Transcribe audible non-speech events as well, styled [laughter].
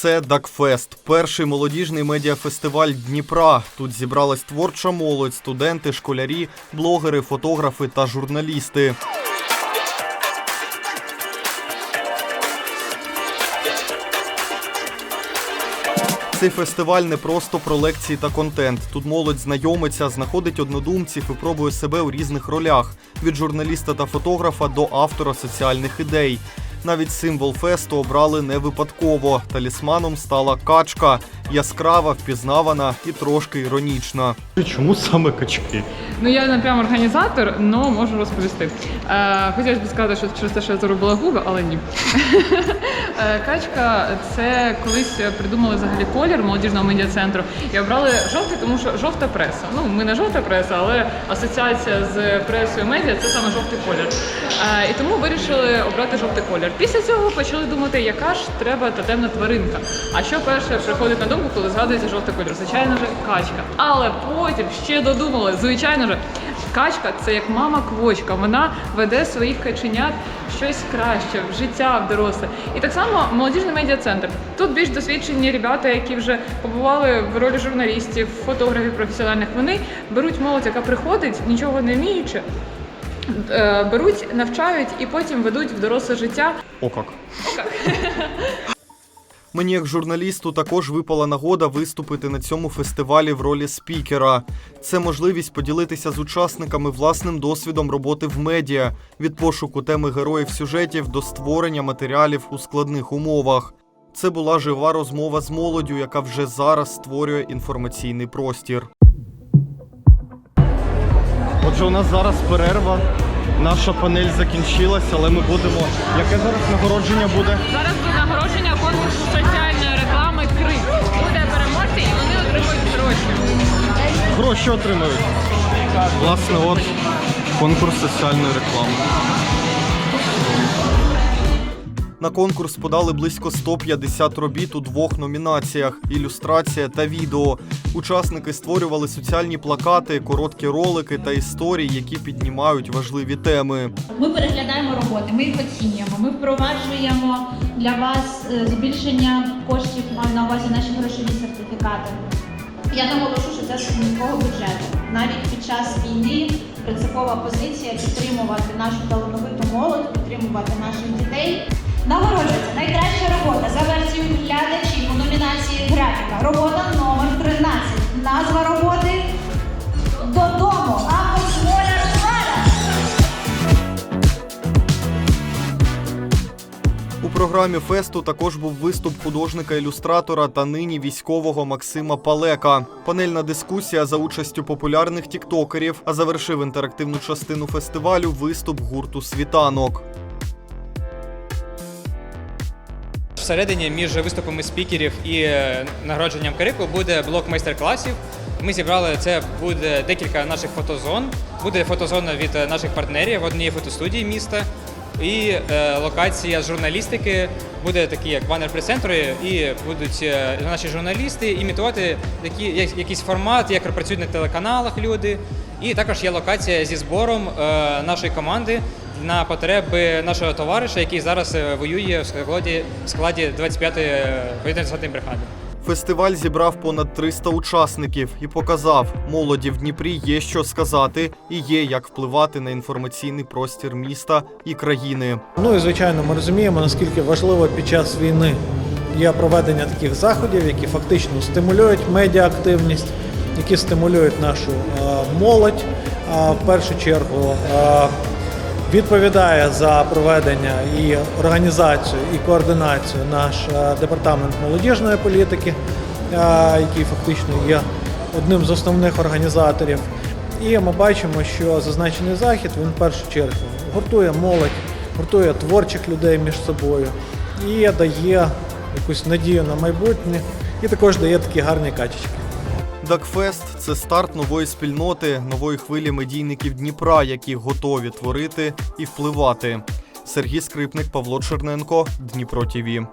Це Дакфест, перший молодіжний медіафестиваль Дніпра. Тут зібралась творча молодь, студенти, школярі, блогери, фотографи та журналісти. Цей фестиваль не просто про лекції та контент. Тут молодь знайомиться, знаходить однодумців і пробує себе у різних ролях від журналіста та фотографа до автора соціальних ідей. Навіть символ фесту обрали не випадково. Талісманом стала качка, яскрава, впізнавана і трошки іронічна. Чому саме качки? Ну я не прям організатор, але можу розповісти. Е, хотілося б сказати, що через те, що я заробила губи, але ні. [laughs] Е, Качка це колись придумали взагалі колір молодіжного медіа-центру і обрали жовтий, тому що жовта преса. Ну ми не жовта преса, але асоціація з пресою медіа це саме жовтий колір. І тому вирішили обрати жовтий колір. Після цього почали думати, яка ж треба тотемна тваринка. А що перше приходить на думку, коли згадується жовтий колір? Звичайно ж, качка. Але потім ще додумали, звичайно ж, качка це як мама квочка. Вона веде своїх каченят щось краще, в життя в доросле. І так само молодіжний медіа-центр. Тут більш досвідчені ребята, які вже побували в ролі журналістів, фотографів професіональних. Вони беруть молодь, яка приходить, нічого не вміючи. Е, Беруть, навчають і потім ведуть в доросле життя. О как. Мені, як журналісту, також випала нагода виступити на цьому фестивалі в ролі спікера. Це можливість поділитися з учасниками власним досвідом роботи в медіа від пошуку теми героїв сюжетів до створення матеріалів у складних умовах. Це була жива розмова з молоддю, яка вже зараз створює інформаційний простір. Отже, у нас зараз перерва. Наша панель закінчилась, але ми будемо. Яке зараз нагородження буде? Зараз буде нагородження конкурсу соціальної реклами Крик. Буде переможці і вони отримують гроші. Гроші отримують. Власне, от конкурс соціальної реклами. На конкурс подали близько 150 робіт у двох номінаціях: ілюстрація та відео. Учасники створювали соціальні плакати, короткі ролики та історії, які піднімають важливі теми. Ми переглядаємо роботи, ми їх оцінюємо, ми впроваджуємо для вас е, збільшення коштів, на увазі наші грошові сертифікати. Я наголошу, що це з міського бюджету. Навіть під час війни принципова позиція підтримувати нашу талановиту молодь, підтримувати наших дітей. Нагороджується найкраща робота за версією глядачів у номінації графіка. Робота номер 13. Назва роботи Додому. У програмі фесту також був виступ художника-ілюстратора та нині військового Максима Палека. Панельна дискусія за участю популярних тіктокерів, а завершив інтерактивну частину фестивалю виступ гурту Світанок. Всередині між виступами спікерів і е, нагородженням Кирику буде блок майстер-класів. Ми зібрали це буде декілька наших фотозон. Буде фотозона від е, наших партнерів в одній фотостудії міста. І е, локація журналістики буде такі, як банер прес-центри, і будуть е, наші журналісти імітувати такі, як- якийсь формат, як працюють на телеканалах люди. І також є локація зі збором е, нашої команди на потреби нашого товариша, який зараз е, воює в складі, в складі 25-ї повітряно-десантної бригади. Фестиваль зібрав понад 300 учасників і показав, молоді в Дніпрі є що сказати і є як впливати на інформаційний простір міста і країни. Ну і звичайно, ми розуміємо, наскільки важливо під час війни є проведення таких заходів, які фактично стимулюють медіаактивність, які стимулюють нашу е, молодь е, в першу чергу. Відповідає за проведення і організацію, і координацію наш е, департамент молодіжної політики, е, який фактично є одним з основних організаторів. І ми бачимо, що зазначений захід він в першу чергу гуртує молодь, гуртує творчих людей між собою і дає якусь надію на майбутнє, і також дає такі гарні качечки. Дакфест це старт нової спільноти, нової хвилі медійників Дніпра, які готові творити і впливати. Сергій Скрипник, Павло Черненко, Дніпро ТІВІ.